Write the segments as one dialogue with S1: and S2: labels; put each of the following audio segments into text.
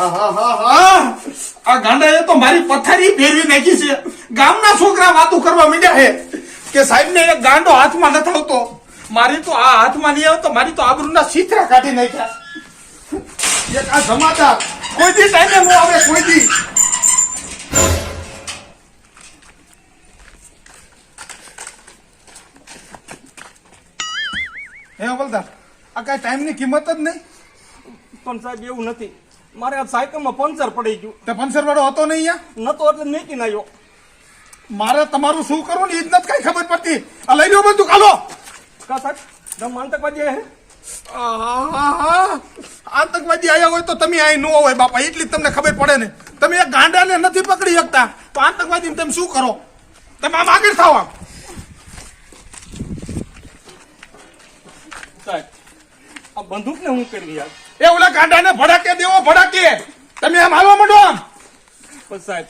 S1: આ ગાંડાએ તો મારી પથારી ફેરવી નાખી છે. ગામના છોકરા વાતો કરવા માંડ્યા છે કે સાહેબ ને એક ગાંડો હાથમાં નથી આવતો. મારી તો આ હાથમાં નહીં આવતો, મારી તો આબરૂના છીથરા કાઢી નાખ્યા. એક આ સમાચાર. કોઈ દી ટાઈમે નો આવે, કોઈ દી. હે, અમલદાર, આ કઈ ટાઈમની કિંમત જ નહીં?
S2: પણ સાહેબ, એવું નથી. મારે આ સાયકલમાં પંચર પડી ગયું.
S1: તે પંચર વાળો હતો નહીં અહીંયા?
S2: નતો એટલે નીકળી આવ્યો.
S1: મારે તમારું શું કરવું ને એ જ નથી કઈ ખબર પડતી. આ લઈ લો બંદૂક હાલો.
S2: કા સાહેબ તમે આતંકવાદી હે.
S1: આતંકવાદી આવ્યા હોય તો તમે અહીં ન હોય બાપા એટલી તમને ખબર પડે ને. તમે એક ગાંડાને નથી પકડી શકતા. તો આતંકવાદીને તમે શું કરો? તમે આમ આગળ થાવ આમ.
S2: સાહેબ આ બંદૂકને હું કરી યાર
S1: એ ઓલા ગાંડાને ભડાકે દેવો ભડાકે. તમે આમ હાલવા માંડો આમ.
S2: પણ સાહેબ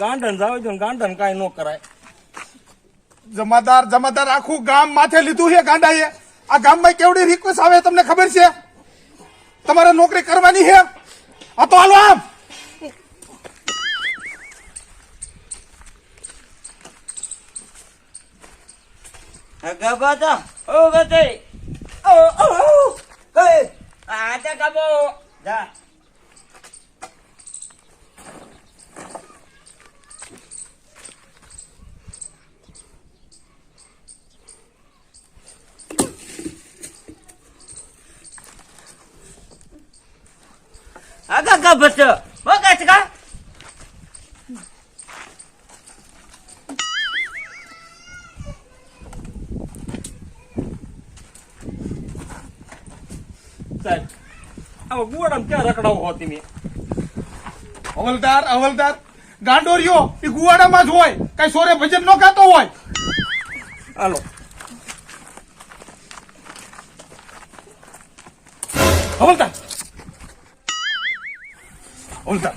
S2: ગાંડન જાવ ગાંડન કાંઈ ન કરાય.
S1: જમાદાર જમાદાર આખું ગામ માથે લીધું છે ગાંડાએ. આ ગામમાં કેવડી રિક્વેસ્ટ આવે તમને ખબર છે? તમારે નોકરી કરવાની છે? આ તો હાલો આમ.
S3: Gabata, ઓ gate, ઓ hey, ada kamu, dah. Agak gabata, bagai sekarang.
S2: સાહેબ આમાં ગુવાડામાં ક્યાં રખડાવો હો તમે
S1: હવલદાર હવલદાર ગાંડોરિયો એ ગુવાડામાં જ હોય. કઈ સોરે ભજન નો ખાતો હોય.
S2: હાલો.
S1: અવલદાર. અવલદાર.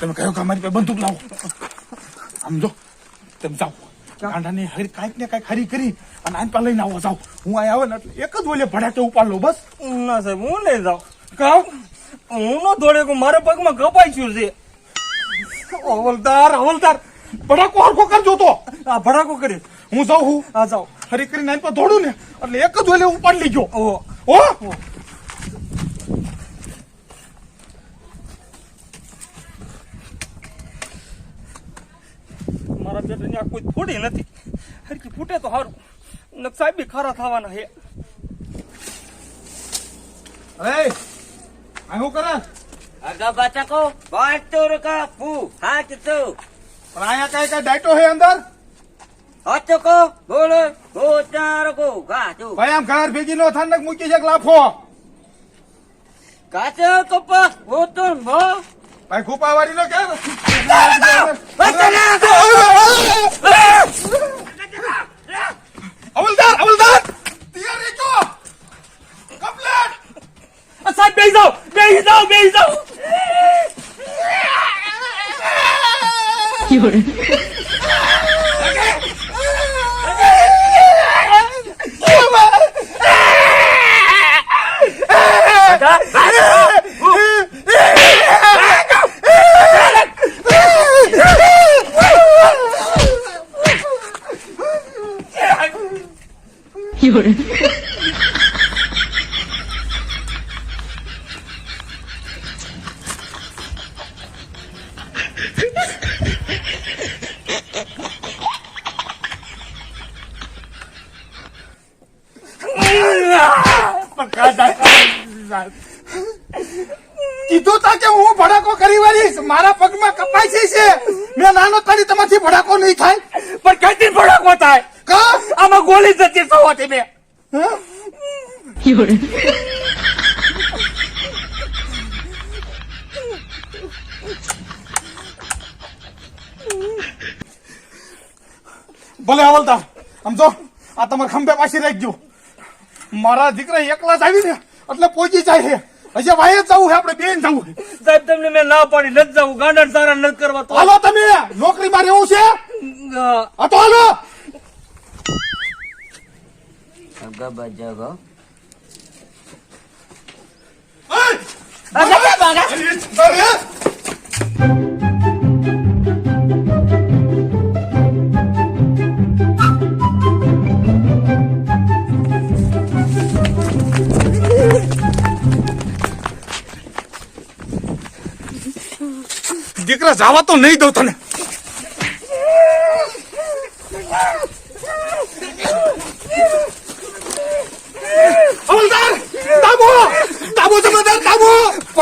S1: તમે કયો કામ મારી પાસે બંદૂક લાવો. આમ જો. તમે જાઓ. ગાંડાને હરી કાંઈક ને કાંઈક હરી કરી અને આન પા લઈને આવો જાઉં હું અહીં આવે ને એટલે એક જ ઓલે ભડાકે ઉપાડ લો બસ.
S2: ના સાહેબ હું લઈ જાઉં.
S1: કામ?
S2: હું નો દોડે કે મારા પગમાં કપાઈ ગયું છે.
S1: અવલદાર અવલદાર ભડાકો હરખો કરજો તો.
S2: આ ભડાકો કરી
S1: હું જાઉં હું.
S2: આ જાઉં
S1: હરી કરીને પર દોડું ને. એટલે એક જ ઓલે ઉપાડ લઈ ગયો
S2: ઓ
S1: હો
S2: મારા બેટાની આ કોઈ થોડી નથી. હરકી ફૂટે તો સારું ને સાહેબ બી ખરા થવાના હે
S1: અરે આ હું કરે?
S3: baca ko, batur ka pu, hat tu.
S1: પણ આયા કઈ કઈ ડાયટો હે અંદર?
S3: bolu, botar ko, ka tu.
S1: ભાઈ આમ ઘર ભેગી નો થાનક મૂકી છે લાફો.
S3: કાચો ko pa, મો.
S1: ભાઈ ખૂપાવાળી નો કે અમલદાર અમલદાર તૈયારી જો કમ્પ્લીટ
S2: સાહેબ બેસી જાઓ બેસી જાઓ બેસી જાઓ
S1: કીધું તા કે હું ભડાકો કરી મારા પગમાં કપાઈ છે. મેં નાનો તારી તમારથી ભડાકો નહીં થાય
S2: પણ કઈથી ભડાકો થાય
S1: કા
S2: ગોળી જતી તમે
S1: ભલે સમજો આ તમારે ખંભે પાછી રાખજો. મારા દીકરા એકલા જ આવી ને એટલે પહોંચી જાય છે. હજી વાય જ જવું છે આપણે બેન જવું
S2: સાહેબ તમને મેં ના પાડી નથી જવું. ગાંડા સારા નથી કરવા તો
S1: હાલો તમે નોકરીમાં રહેવું છે?
S2: અ,
S1: તો હાલો.
S3: ભાગા
S1: અરે દીકરા જવા તો નહીં દઉં તને હવલદાર દાબો દાબો જમાદાર દાબો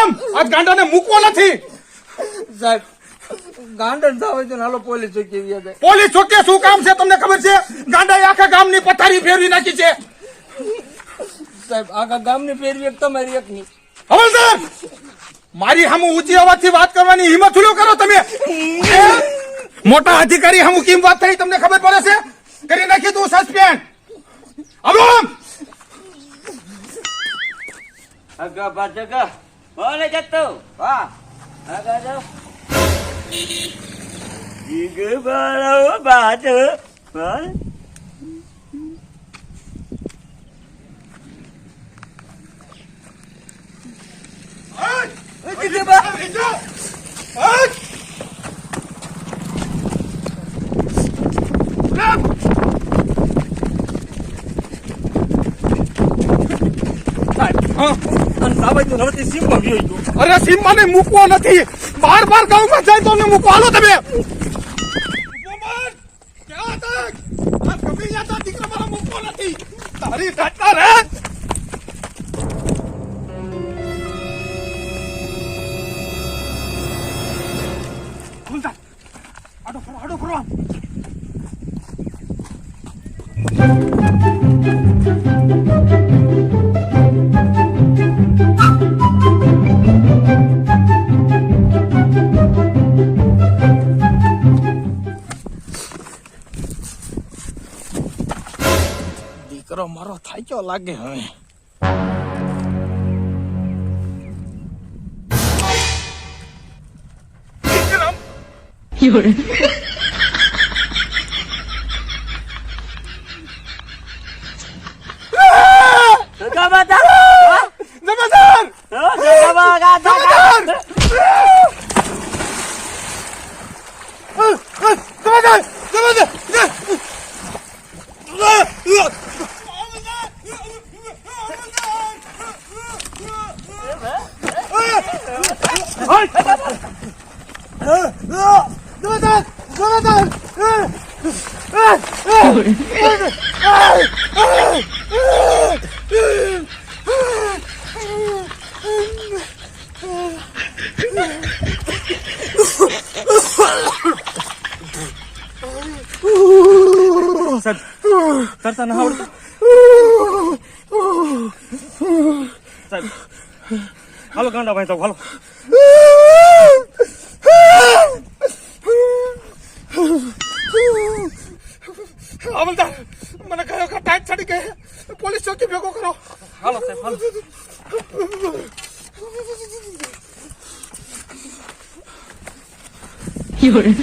S2: આમ?
S1: આ ગાંડાને મૂકવો નથી.
S2: સાહેબ ગાંડો થાવે છે હાલો પોલીસ ચોકી ગયા
S1: પોલીસ ચોકી શું કામ છે તમને ખબર છે? ગાંડાએ આખા ગામની પથારી ફેરવી નાખી છે.
S2: સાહેબ આખા ગામની ફેરવી એક તમારી એક ની
S1: હવલદાર મારી હમ ઊંચી અવાજથી વાત કરવાની હિંમત હુલો કરો તમે. મોટા અધિકારી હમ કેમ વાત થઈ તમને ખબર પડે છે? કરી નાખી તું સસ્પેન્ડ. આમ
S3: આગા પાછા બોલે જતો વાહ આગા જાઓ જીગ બાળો બાદ બોલ
S2: હા અને સાહેબ તો હવે સીમમાં ગયો ગયો
S1: અરે ને મૂકવો નથી. બાર બાર ગામમાં જાય તો મૂકવા. હાલો તમે. ક્યાં ગમે દીકરા મારા મૂકવો નથી. તારી ટાટા રે. મારો લાગે હવે Come on,
S4: 有人，
S3: આગા પાછા
S1: જમાદાર
S3: આગા ભાગા
S1: જમાદાર જમાદાર જમાદાર જમાદાર
S2: તરતા ના આવડતું સાહેબ હાલો ગાંડા ભાઈ તો હાલો
S1: હવલદાર મને કયો કે ટાઈટ ચડી ગઈ પોલીસ ચોકી ભેગો કરો.
S2: હાલો સાહેબ હાલો.
S4: 有人，